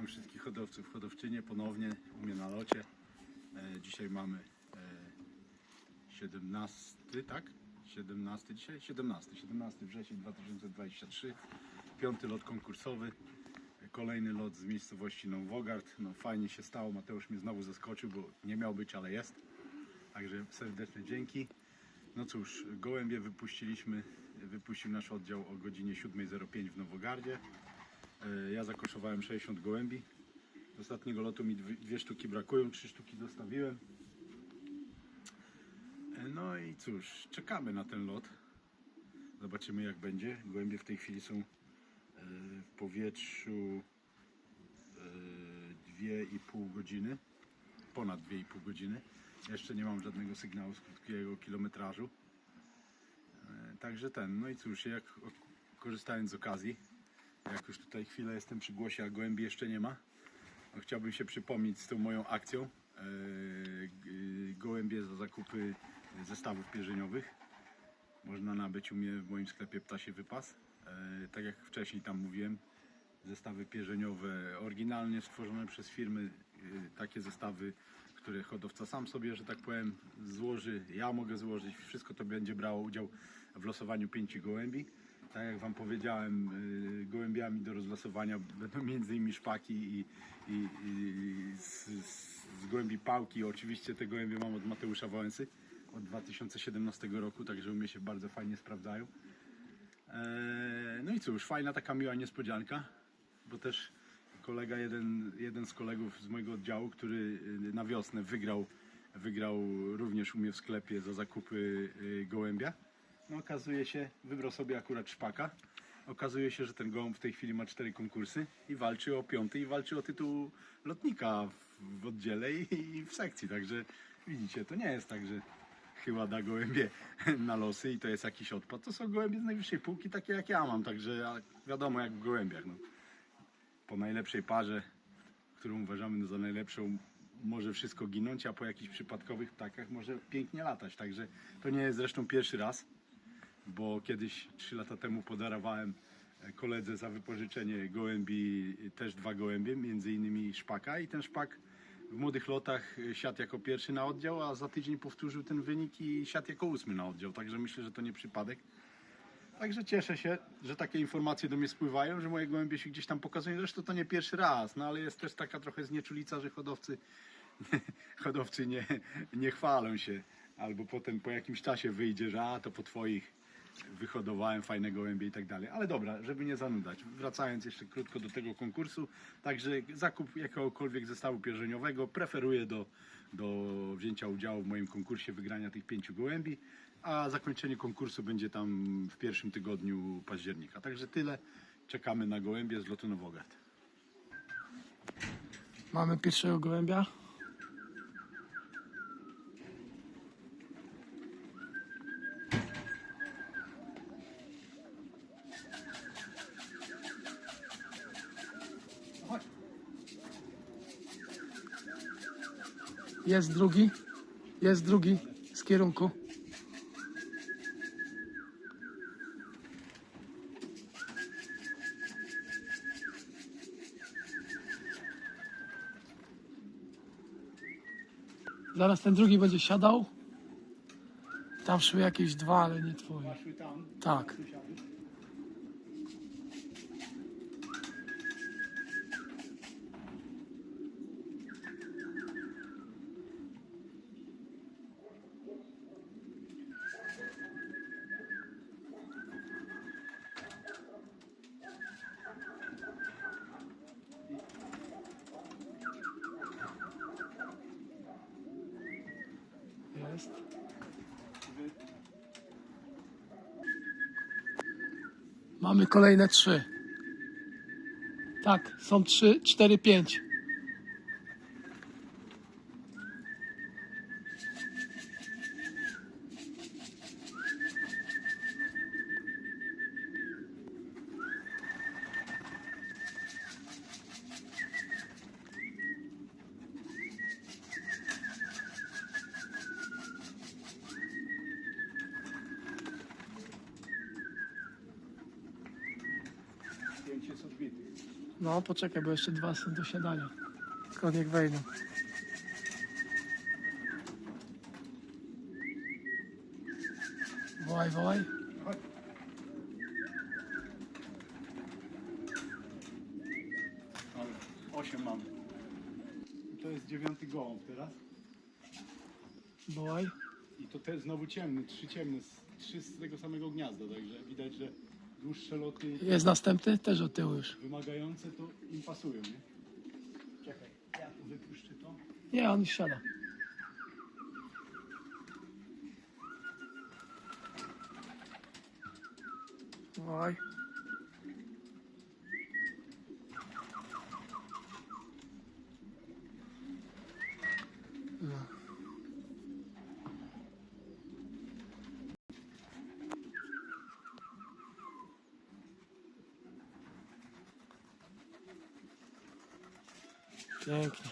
Witam wszystkich hodowców, hodowczynie ponownie u mnie na locie. E, dzisiaj mamy e, 17, tak? 17 dzisiaj? 17, 17 wrzesień 2023. Piąty lot konkursowy. E, Kolejny lot z miejscowości Nowogard. No fajnie się stało, Mateusz mnie znowu zaskoczył, bo nie miał być, ale jest. Także serdeczne dzięki. No cóż, gołębie wypuściliśmy, wypuścił nasz oddział o godzinie 7.05 w Nowogardzie. E, Ja zakoszowałem 60 gołębi. Z ostatniego lotu mi dwie, sztuki brakują, trzy sztuki zostawiłem. E, No i cóż, czekamy na ten lot. Zobaczymy jak będzie. Gołębie w tej chwili są e, w powietrzu e, 2,5 godziny. Ponad 2,5 godziny. Jeszcze nie mam żadnego sygnału z krótkiego kilometrażu. Także ten, no i cóż, jak korzystając z okazji, jak już tutaj chwilę jestem przy głosie, a gołębi jeszcze nie ma, no chciałbym się przypomnieć z tą moją akcją. e, Gołębie za zakupy zestawów pierzeniowych. Można nabyć u mnie w moim sklepie Ptasie Wypas. E, Tak jak wcześniej tam mówiłem, zestawy pierzeniowe oryginalnie stworzone przez firmy, e, takie zestawy, które hodowca sam sobie, że tak powiem, złoży, ja mogę złożyć, wszystko to będzie brało udział w losowaniu pięciu gołębi. Tak jak Wam powiedziałem, y, gołębiami do rozlosowania będą między innymi szpaki i, i, i z, z, gołębi pałki. Oczywiście te gołębie mam od Mateusza Wałęsy od 2017 roku, także u mnie się bardzo fajnie sprawdzają. Eee, No i cóż, fajna taka miła niespodzianka, bo też kolega, jeden, jeden z kolegów z mojego oddziału, który y, na wiosnę wygrał, wygrał również u mnie w sklepie za zakupy y, gołębia. No okazuje się, wybrał sobie akurat szpaka. Okazuje się, że ten gołąb w tej chwili ma cztery konkursy i walczy o piąty i walczy o tytuł lotnika w, w oddziale i, i w sekcji. Także widzicie, to nie jest tak, że chyba da gołębie na losy i to jest jakiś odpad. To są gołębie z najwyższej półki, takie jak ja mam, także wiadomo jak w gołębiach. No. Po najlepszej parze, którą uważamy za najlepszą, może wszystko ginąć, a po jakichś przypadkowych ptakach może pięknie latać. Także to nie jest zresztą pierwszy raz, bo kiedyś 3 lata temu podarowałem e, koledze za wypożyczenie gołębi, e, też dwa gołębie, między innymi szpaka i ten szpak w młodych lotach e, siadł jako pierwszy na oddział, a za tydzień powtórzył ten wynik i siadł jako ósmy na oddział, także myślę, że to nie przypadek. Także cieszę się, że takie informacje do mnie spływają, że moje gołębie się gdzieś tam pokazują. Zresztą to nie pierwszy raz, no ale jest też taka trochę znieczulica, że hodowcy, hodowcy nie, nie chwalą się. Albo potem po jakimś czasie wyjdzie, że a to po twoich wyhodowałem fajne gołębie i tak dalej. Ale dobra, żeby nie zanudzać. Wracając jeszcze krótko do tego konkursu. Także zakup jakiegokolwiek zestawu pierzeniowego preferuję do, do wzięcia udziału w moim konkursie wygrania tych pięciu gołębi. A zakończenie konkursu będzie tam w pierwszym tygodniu października. Także tyle. Czekamy na gołębie z lotu Nowogard. Mamy pierwszego gołębia. Jest drugi. Jest drugi z kierunku. Zaraz ten drugi będzie siadał. Tam szły jakieś dwa, ale nie twoje. Tak. Jest. Mamy kolejne trzy. Tak, są trzy, cztery, pięć. Poczekaj, bo jeszcze dwa są do siadania. Tylko niech wejdą. Wołaj, wołaj. Osiem mamy. I to jest dziewiąty gołąb teraz. Wołaj. I to też znowu ciemny, trzy ciemne, z- trzy z tego samego gniazda, także widać, że dłuższe loty Jest następny? Też od tyłu już. wymagające to im pasują, nie? Czekaj, ja tu wypuszczę to. Nie, on już siada. Wołaj. No. Pięknie.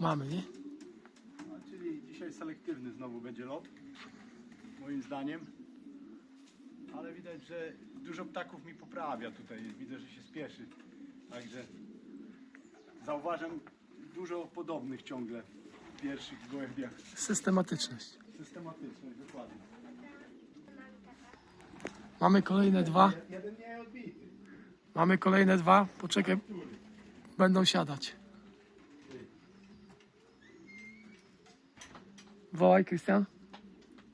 Mamy, nie? A, czyli dzisiaj selektywny znowu będzie lot, moim zdaniem. Ale widać, że dużo ptaków mi poprawia tutaj. Widzę, że się spieszy. Także zauważam dużo podobnych ciągle w pierwszych gołębiach. Systematyczność. Systematyczność, dokładnie. Mamy kolejne dwa. Jeden nie odbity. Mamy kolejne dwa. Poczekaj, będą siadać. Wołaj, Krystian.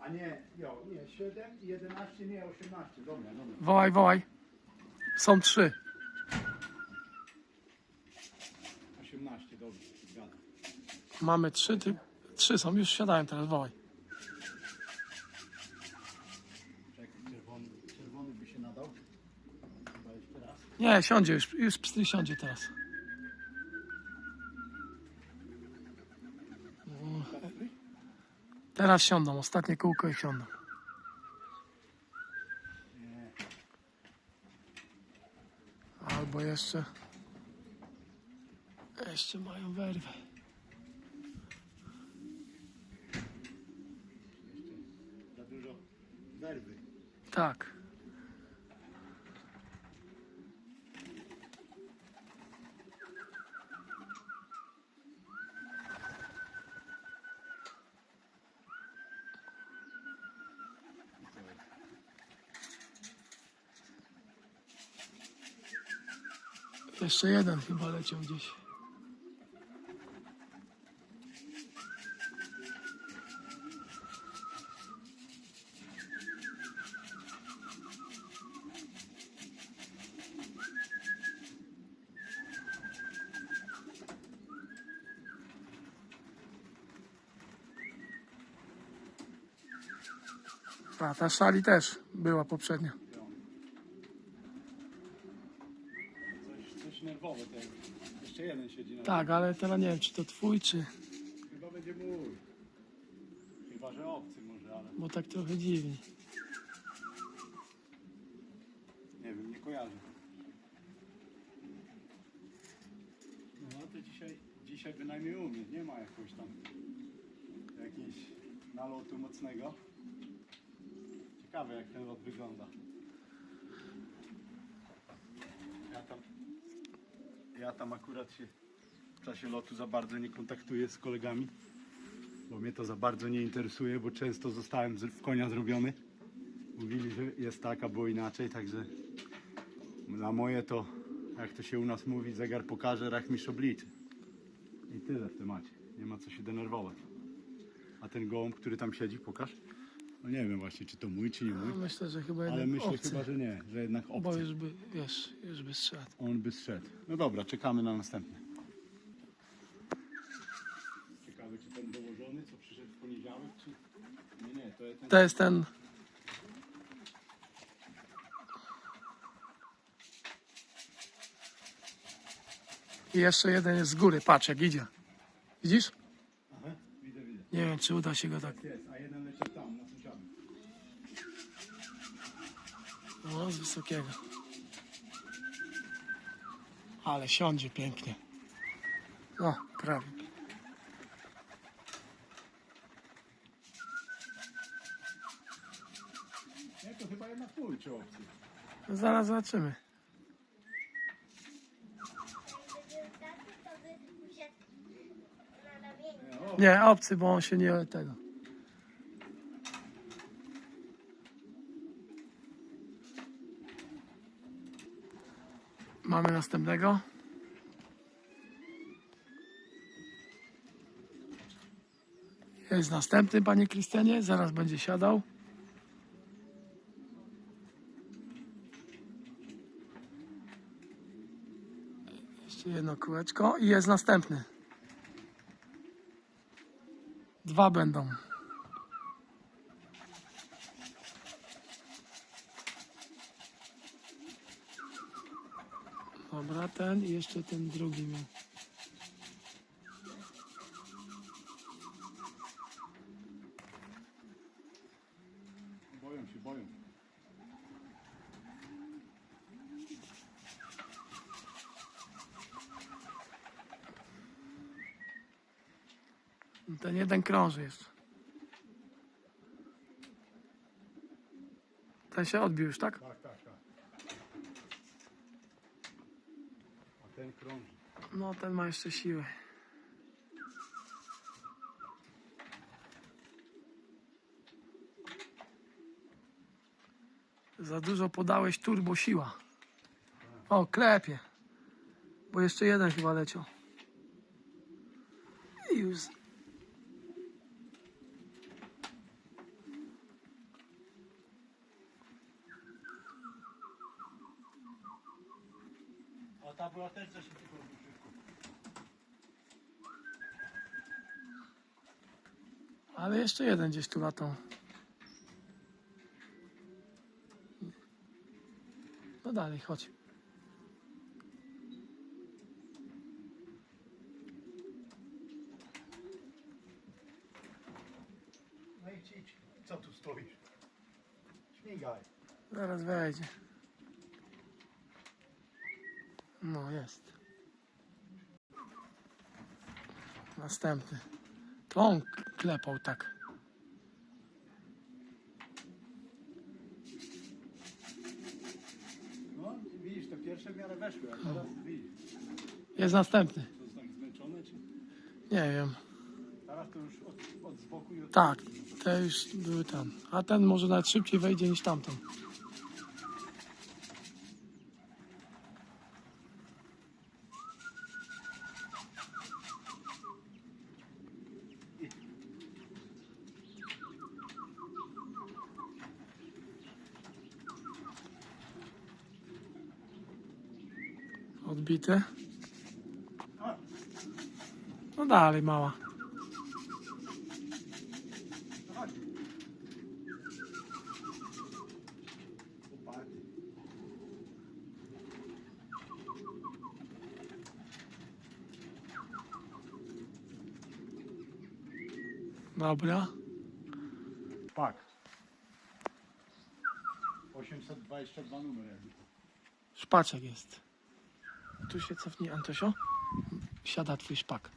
A nie, jo, nie, 7 i 11, nie 18. Dobra, dobra. Wołaj, wołaj. Są trzy. 18, dobrze, zgadzam. Mamy trzy. Ty... Trzy są, już siadają teraz. Wołaj. Czekaj, czerwony, czerwony by się nadał. Chyba jeszcze raz. Nie, siądzie już. Już pstry siądzie teraz. Teraz siądą. Ostatnie kółko i siądą. Albo jeszcze. Jeszcze mają werwę. za dużo werwy. Tak. Jeszcze jeden chyba leciał gdzieś. A ta szali też była poprzednio. Coś, coś nerwowe teraz. Jeszcze jeden siedzi na Tak, ale teraz nie wiem, czy to twój, czy. Chyba będzie mój. Chyba, że obcy może, ale Bo tak trochę dziwnie. nie wiem, nie kojarzę. No to dzisiaj, dzisiaj bynajmniej u mnie nie ma jakoś tam jakiegoś nalotu mocnego. Ciekawe jak ten lot wygląda. Ja tam, ja tam akurat się w czasie lotu za bardzo nie kontaktuję z kolegami, bo mnie to za bardzo nie interesuje, bo często zostałem w konia zrobiony. Mówili, że jest tak, a było inaczej, także dla moje to, jak to się u nas mówi, zegar pokaże, rachmistrz obliczy. I tyle w temacie. Nie ma co się denerwować. A ten gołąb, który tam siedzi, pokaż. No nie wiem właśnie, czy to mój, czy nie mój. myślę, że chyba Ale myślę obcy. chyba, że nie, że jednak Bo obcy. już by, wiesz, już by strzedł. On by zszedł. No dobra, czekamy na następny. Ciekawy, czy ten dołożony, co przyszedł w poniedziałek, czy... Nie, nie, to jest ten... To jest ten. I jeszcze jeden jest z góry, patrz jak idzie. Widzisz? Aha, widzę, widzę. Nie wiem, czy uda się go tak. Jest, a jeden tam, na sąsiadu. No, z wysokiego. Ale siądzie pięknie. No, prawie. Nie, to chyba jednak twój czy obcy. No, zaraz zobaczymy. Nie, obcy, bo on się nie tego. Mamy następnego. Jest następny, panie Krystianie. Zaraz będzie siadał. Jeszcze jedno kółeczko i jest następny. Dwa będą. Dobra, ten i jeszcze ten drugi miał. boją się, boją. Ten jeden krąży jeszcze. Ten się odbił już, tak? Tak, tak, tak. A ten krąży. No, ten ma jeszcze siłę. Za dużo podałeś turbo siła. O, klepie. Bo jeszcze jeden chyba leciał. I już. A ta była też za szybko. Ale jeszcze jeden gdzieś tu latał. No dalej, chodź. No idź, idź. Co tu stoisz? Śmigaj. Zaraz wejdzie. No, jest. Następny. To on klepał tak. No, widzisz, te pierwsze w miarę weszły, a teraz widzisz. Jest następny. To jest tak zmęczone, czy... Nie wiem. Teraz to już od, od z boku i od... Tak, te już były tam. A ten może nawet szybciej wejdzie niż tamten. Odbity. No dalej, mała. Dobra. Pak. 822 numer jakby. Szpaczek jest. Tu się cofnij, Antosio. Siada twój szpak.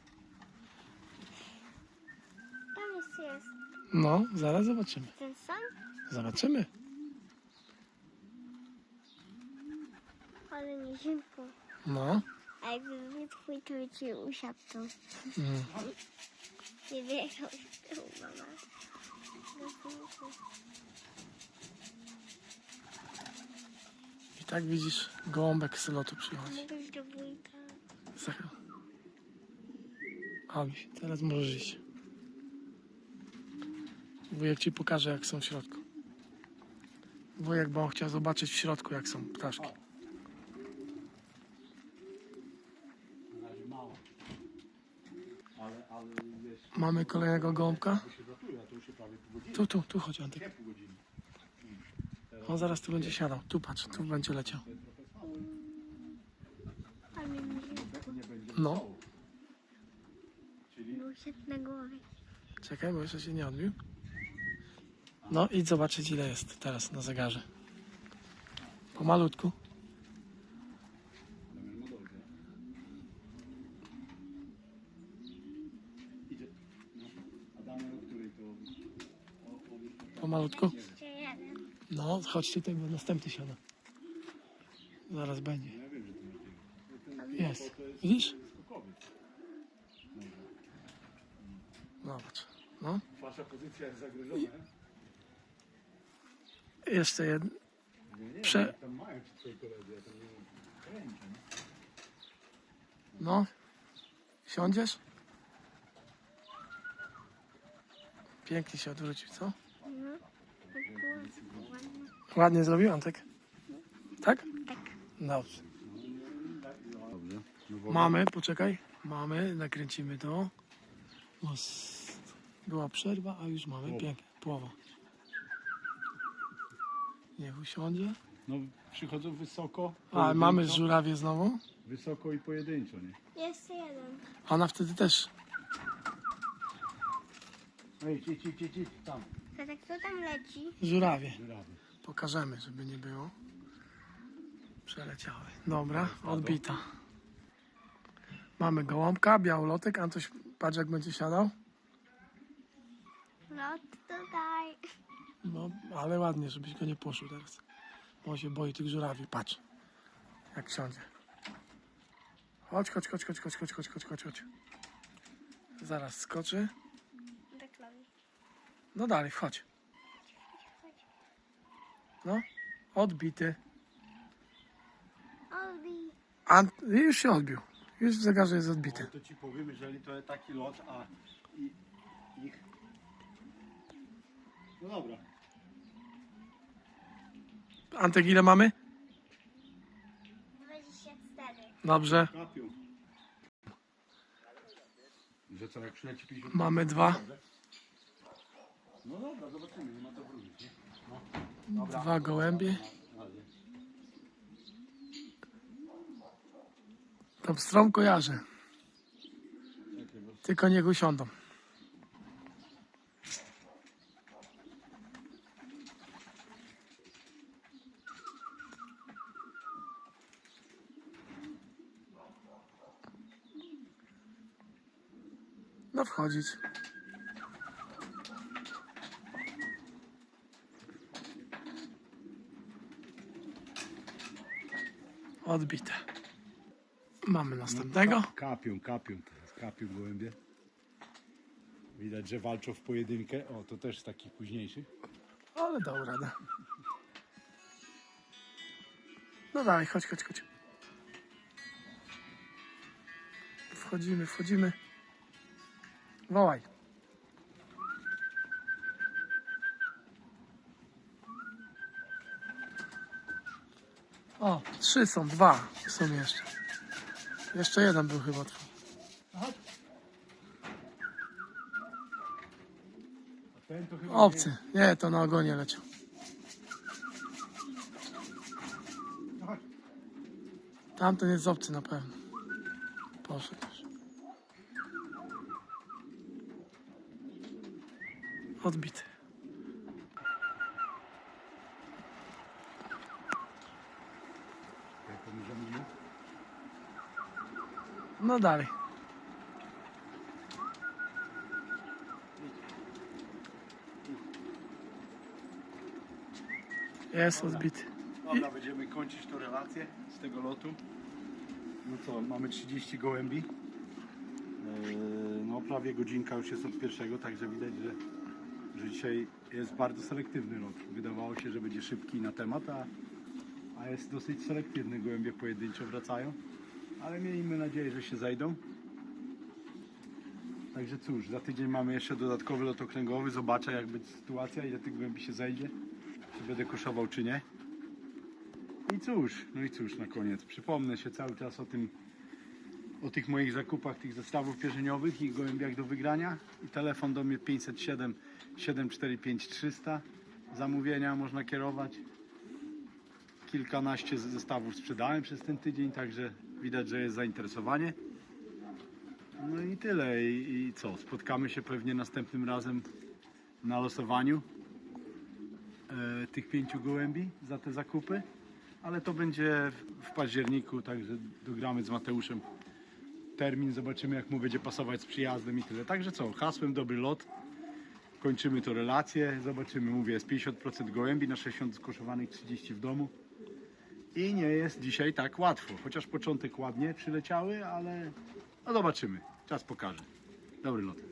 Tam jest No, zaraz zobaczymy. ten sam, Zobaczymy. ale nie zimko. No. A jakby był twój, to by ci usiadł. Mm. Nie wjechał z tyłu, mama. Do zimku. I tak widzisz, gołąbek z lotu przychodzi. Mogę iść do wujka. Teraz możesz iść. Wujek ci pokaże, jak są w środku. Wujek, bo on chciał zobaczyć w środku, jak są ptaszki. Na razie mało. Ale, ale wiesz... Mamy kolejnego gołąbka. To się zatuje, a to już się prawie pół godziny. Tu, tu, tu chodź, Antek. Nie pół godziny. On zaraz tu będzie siadał. Tu patrz, tu będzie leciał. No. Na głowie. Czekaj, bo jeszcze się nie odbił. No i zobaczyć ile jest teraz na zegarze. Pomalutku. Pomalutku. No, chodź tutaj, bo następny siada. Zaraz będzie. Jest. Widzisz? No, no. Wasza pozycja jest zagrożona. Jeszcze jeden. Prze... No. Siądziesz? Pięknie się odwrócił, co? Ładnie. Zrobił Antek? Tak? Tak. Dobrze. Dobrze. No Mamy, poczekaj. Mamy, nakręcimy to. S- Była przerwa, a już mamy. Pięknie. Połowa. Niech usiądzie. No przychodzą wysoko. A, pojedynczo, mamy żurawie znowu. Wysoko i pojedynczo, nie? Jeszcze jeden. Ona wtedy też. Idź, idź, idź, idź, tam. Kto tam leci? Żurawie. Pokażemy, żeby nie było. Przeleciały. Dobra, odbita. Mamy gołąbka, białolotek. Antoś, patrz jak będzie siadał. Lot tutaj. No, ale ładnie, żebyś go nie poszło teraz. Bo on się boi tych żurawi. Patrz, jak siądzie. Chodź, chodź, chodź, chodź, chodź, chodź, chodź, chodź, chodź. Zaraz skoczy. No dalej, wchodź. No, odbity. Olbi. Ant już się odbił. Już w zegarze jest odbity. To ci powiem, jeżeli to jest taki lot, a i, ich... No dobra. Antek, ile mamy? 24. Dobrze. Kapią. Że co, jak przyleci 50... Mamy dwa. No dobra, zobaczymy, nie ma to wrócić? No. Dwa gołębie. Tam strom kojarzę. Tylko niech usiądą. No wchodzić. Odbite. Mamy następnego. Ka- Kapią, kapią teraz, kapią gołębie. Widać, że walczą w pojedynkę. O, to też z takich późniejszych. Ale dał radę. No dalej, chodź, chodź, chodź. Wchodzimy, wchodzimy. Wołaj. O, trzy są, dwa są jeszcze. Jeszcze jeden był chyba twój. Obcy. Nie, to na ogonie leciał. Tamten jest obcy na pewno. Poszedł już. Odbity. Jak pomożemy mu? No dalej. Jest odbity. Dobra, będziemy kończyć tą relację z tego lotu. No co, mamy 30 gołębi. Eee, No prawie godzinka już jest od pierwszego, także widać, że, że dzisiaj jest bardzo selektywny lot. Wydawało się, że będzie szybki na temat, a, a jest dosyć selektywny. Gołębie pojedynczo wracają, ale miejmy nadzieję, że się zajdą. Także cóż, za tydzień mamy jeszcze dodatkowy lot okręgowy. Zobaczę jak będzie sytuacja, ile tych gołębi się zajdzie. Czy będę koszował, czy nie. I cóż, no i cóż na koniec. Przypomnę się cały czas o tym, o tych moich zakupach, tych zestawów pierzeniowych i gołębiach do wygrania. I telefon do mnie 507 745 300. Zamówienia można kierować. Kilkanaście zestawów sprzedałem przez ten tydzień, także widać, że jest zainteresowanie. No i tyle. I, i co? Spotkamy się pewnie następnym razem na losowaniu e, tych pięciu gołębi za te zakupy, ale to będzie w- październiku, także dogramy z Mateuszem termin, zobaczymy jak mu będzie pasować z przyjazdem i tyle. Także co, hasłem dobry lot kończymy to relację. Zobaczymy, mówię, jest 50% gołębi na 60 skoszowanych, 30 w domu. I nie jest dzisiaj tak łatwo. Chociaż początek ładnie przyleciały, ale no zobaczymy. Czas pokaże. Dobry lot.